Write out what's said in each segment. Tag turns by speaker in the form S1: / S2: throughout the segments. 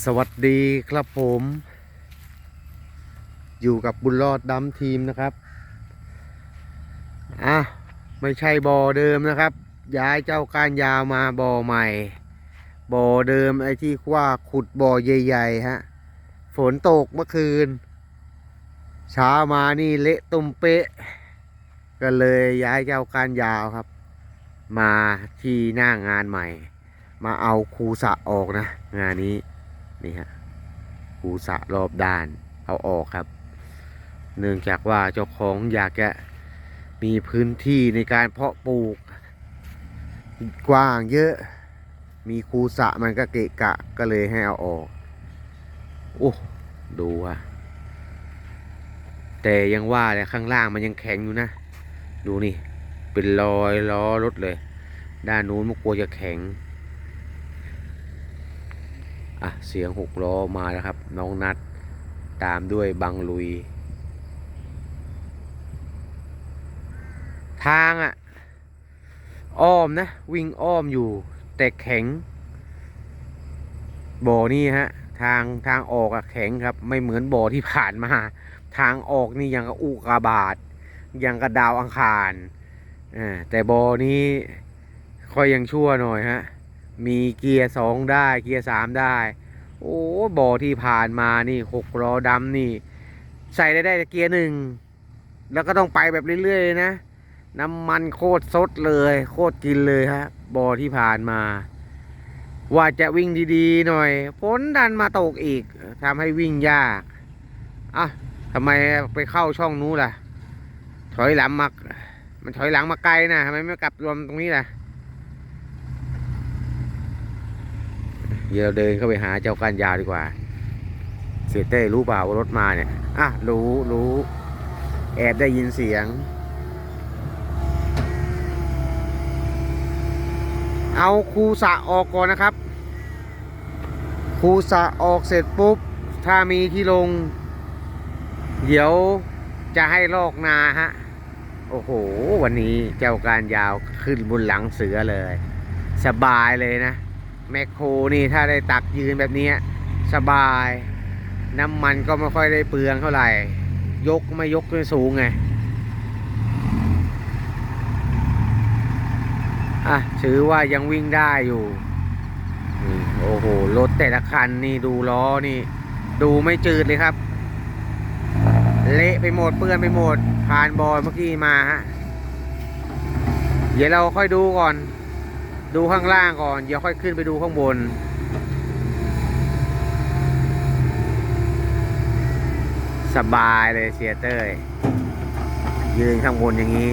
S1: สวัสดีครับผม อยู่กับบุญรอดดำทีมนะครับอะไม่ใช่บ่อเดิมนะครับ ย้ายเจ้าการยาวมาบ่อใหม่ บ่อเดิมไอ้ที่ว่าขุดบ่อใหญ่ๆฮะฝนตกเมื่อคืน เช้ามานี่เละตุ่มเป๊ะ ก็เลยย้ายเจ้าการยาวครับ มาที่หน้างานใหม่ มาเอาคูสะออกนะ งานนี้ นี่ฮะคูสะรอบด้านเอาออกครับ เนื่องจากว่าเจ้าของอยากจะมีพื้นที่ในการเพาะปลูก กว้างเยอะ มีคูสะมันก็เกะกะก็เลยให้เอาออก โอ้ ดูอะแต่ยังว่าเลยข้างล่างมันยังแข็งอยู่นะ ดูนี่ เป็นรอยล้อรถเลย ด้านนู้นมันกลัวจะแข็ง อะเสียงหกล้อมาแล้วครับ น้องนัดตามด้วยบังลุย ทางอะ อ้อมนะ วิ่งอ้อมอยู่ แต่แข็ง บ่อนี่ฮะ ทางทางออกอะแข็งครับ ไม่เหมือนบ่อที่ผ่านมา ทางออกนี่ยังกับอุกาบาตยังกับดาวอังคารอ่าแต่บ่อนี้ค่อยยังชั่วหน่อยฮะมีเกียร์สองได้เกียร์สามได้ โอ้บ่อที่ผ่านมานี่หกล้อดำนี่ ใส่ได้ได้แต่เกียร์หนึ่ง แล้วก็ต้องไปแบบเรื่อยๆนะ น้ำมันโคตรสดเลย โคตรกินเลยฮะบ่อที่ผ่านมา ว่าจะวิ่งดีๆหน่อยฝนดันมาตกอีกทำให้วิ่งยากอะทำไมไปเข้าช่องนู้นล่ะ ถอยหลังมามันถอยหลังมาไกลนะทำไมไม่กลับรวมตรงนี้ล่ะ เดี๋ยวเราเดินเข้าไปหาเจ้าการยาวดีกว่า เสียเต้รู้เปล่าว่ารถมาเนี่ย อะ รู้รู้ แอบได้ยินเสียง เอาครูสะออกก่อนนะครับครูสะออกเสร็จปุ๊บ ถ้ามีที่ลง เดี๋ยวจะให้ลอกนาฮะ โอ้โห วันนี้เจ้าการยาวขึ้นบนหลังเสือเลย สบายเลยนะ แมคโครนี่ถ้าได้ตักยืนแบบนี้สบาย น้ำมันก็ไม่ค่อยได้เปลืองเท่าไหร่ ยกไม่ยกไม่สูงไง อะ ถือว่ายังวิ่งได้อยู่นี่โอ้โห รถแต่ละคันนี่ดูล้อนี่ ดูไม่จืดเลยครับ เละไปหมดเปื้อนไปหมดผ่านบอยเมื่อกี้มาฮะ เดี๋ยวเราค่อยดูก่อน ดูข้างล่างก่อน เดี๋ยวค่อยขึ้นไปดูข้างบน สบายเลยเสียเต้ย ยืนข้างบนอย่างนี้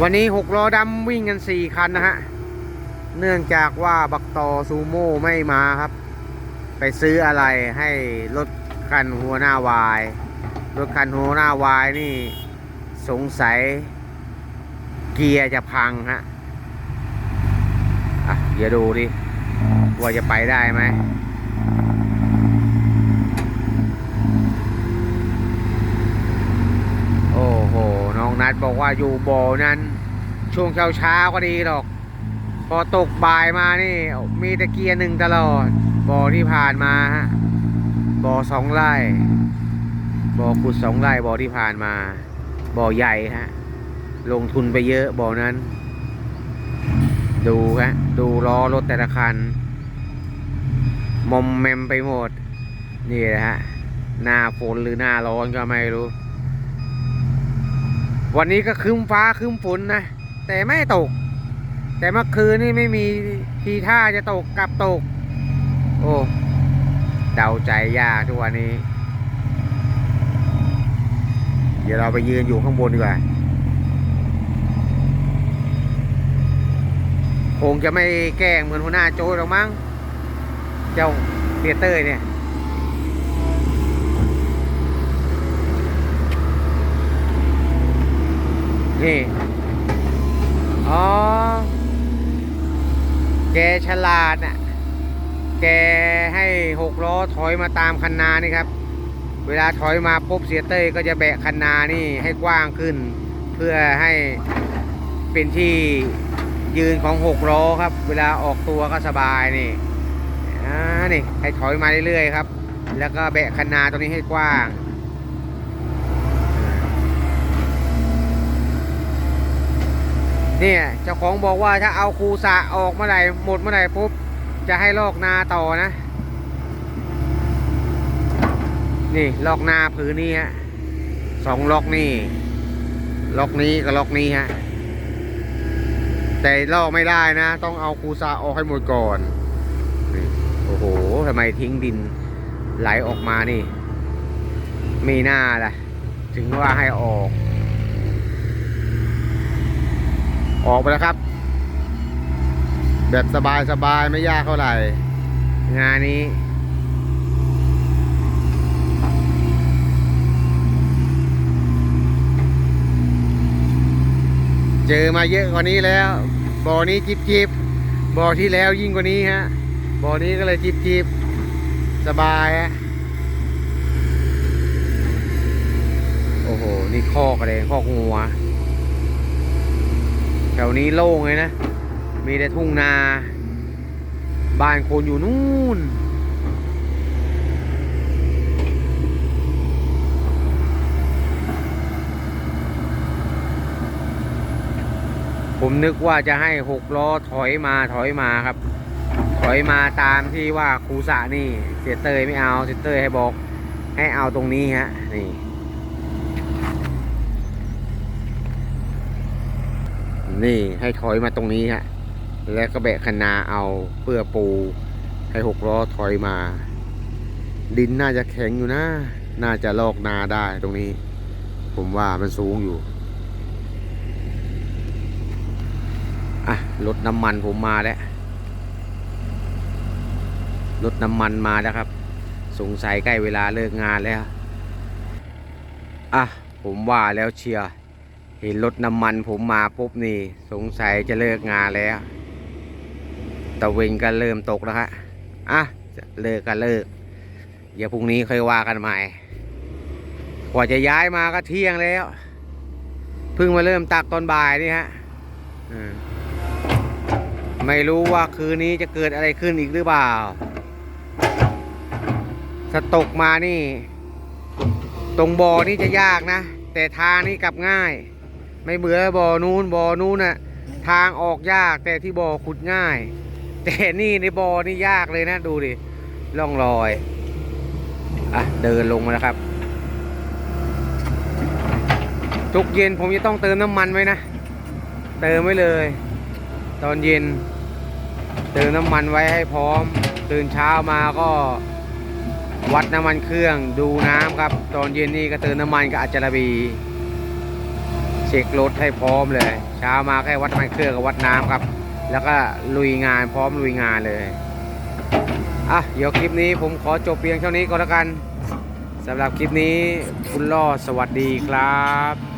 S1: วันนี้หกล้อดำวิ่งกันสี่คันนะฮะ เนื่องจากว่าบักตอซูโม่ไม่มาครับ ไปซื้ออะไรให้รถคันหัวหน้าวาย รถคันหัวหน้าวายนี่สงสัย เกียร์จะพังฮะอะเดี๋ยวดูดิ ว่าจะไปได้ไหมโอ้โห น้องนัดบอกว่าอยู่บ่อนั้น ช่วงเช้าเช้าๆก็ดีหรอก พอตกบ่ายมานี่ มีตะเกียร์หนึ่งตลอด บ่อที่ผ่านมาฮะบ่อสองไร่ บ่อขุดสองไร่บ่อที่ผ่านมา บ่อใหญ่ฮะ ลงทุนไปเยอะบ่อนั้น ดูฮะ ดูล้อรถแต่ละคัน มอมแมมไปหมด นี่แหละฮะ หน้าฝนหรือหน้าร้อนก็ไม่รู้ วันนี้ก็ครึ้มฟ้าครึ้มฝนนะ แต่ไม่ตก แต่เมื่อคืนนี่ไม่มีทีท่าจะตกกลับตก โอ้เดาใจยากทุกวันนี้ เดี๋ยวเราไปยืนอยู่ข้างบนดีกว่าคงจะไม่แกล้งเหมือนหัวหน้าโจ้หรอกมั้ง เจ้าเปียเตอร์เนี่ยนี่ อ๋อ แกฉลาดน่ะ แกให้หกล้อถอยมาตามคันนานี่ครับ เวลาถอยมาปุ๊บเสียเต้ยก็จะแบะคันนานี่ให้กว้างขึ้น เพื่อให้เป็นที่ยืนของหกล้อครับ เวลาออกตัวก็สบายนี่อ่านี่ให้ถอยมาเรื่อยๆครับ แล้วก็แบะคันนาตรงนี้ให้กว้าง เนี่ยเจ้าของบอกว่าถ้าเอาคูสะออกเมื่อไหร่หมดเมื่อไหร่ปุ๊บจะให้ลอกนาต่อนะ นี่ลอกนาผืนนี้ฮะสองล็อกนี่ล็อกนี้กับล็อกนี้ฮะแต่ลอกไม่ได้นะ ต้องเอาคูซาออกให้หมดก่อนนี่โอ้โหทำไมทิ้งดินไหลออกมานี่ มีหน้าล่ะ ถึงว่าให้ออก ออกไปแล้วครับ แบบสบายสบายไม่ยากเท่าไหร่ งานนี้ เจอมาเยอะกว่านี้แล้วบ่อนี้จิบจิบบ่อที่แล้วยิ่งกว่านี้ฮะบ่อนี้ก็เลยจิบจิบสบายฮะโอ้โห นี่คอกอะไรคอกงัว แถวนี้โล่งเลยนะ มีแต่ทุ่งนา บ้านคนอยู่นู่น ผมนึกว่าจะให้หกล้อถอยมาถอยมาครับ ถอยมาตามที่ว่าครูสะนี่ เสียเตยไม่เอา เสียเตยให้บอก ให้เอาตรงนี้ฮะ นี่ นี่ให้ถอยมาตรงนี้ฮะแล้วก็แบะคันนาเอาเพื่อปู ให้หกล้อถอยมา ดินน่าจะแข็งอยู่นะ น่าจะลอกนาได้ตรงนี้ ผมว่ามันสูงอยู่อะรถน้ำมันผมมาแล้วรถน้ำมันมาแล้วครับ สงสัยใกล้เวลาเลิกงานแล้ว อะ ผมว่าแล้วเชียร์ เห็นรถน้ำมันผมมาปุ๊บนี่ สงสัยจะเลิกงานแล้วตะเวงก็เริ่มตกแล้วฮะอะเลิกก็เลิก เดี๋ยวพรุ่งนี้ค่อยว่ากันใหม่ กว่าจะย้ายมาก็เที่ยงแล้ว เพิ่งมาเริ่มตักตอนบ่ายนี่ฮะไม่รู้ว่าคืนนี้จะเกิดอะไรขึ้นอีกหรือเปล่าถ้าตกมานี่ ตรงบ่อนี่จะยากนะ แต่ทางนี่กลับง่าย ไม่เบื่อบ่อนู้นบ่อนู้นน่ะทางออกยากแต่ที่บ่อขุดง่าย แต่นี่ในบ่อนี่ยากเลยนะดูดิล่องรอยอะเดินลงมาแล้วครับ ทุกเย็นผมจะต้องเติมน้ำมันไว้นะ เติมไว้เลย ตอนเย็น เติมน้ำมันไว้ให้พร้อม ตื่นเช้ามาก็วัดน้ำมันเครื่องดูน้ำครับ ตอนเย็นนี่ก็เติมน้ำมันกับอัจารบี ช็ครถให้พร้อมเลย เช้ามาแค่วัดไมันเครื่องกับวัดน้ำครับ แล้วก็ลุยงานพร้อมลุยงานเลยอะเดี๋ยวคลิปนี้ผมขอจบเพียงเท่านี้ก็แล้วกันสำหรับคลิปนี้คุณล่อสวัสดีครับ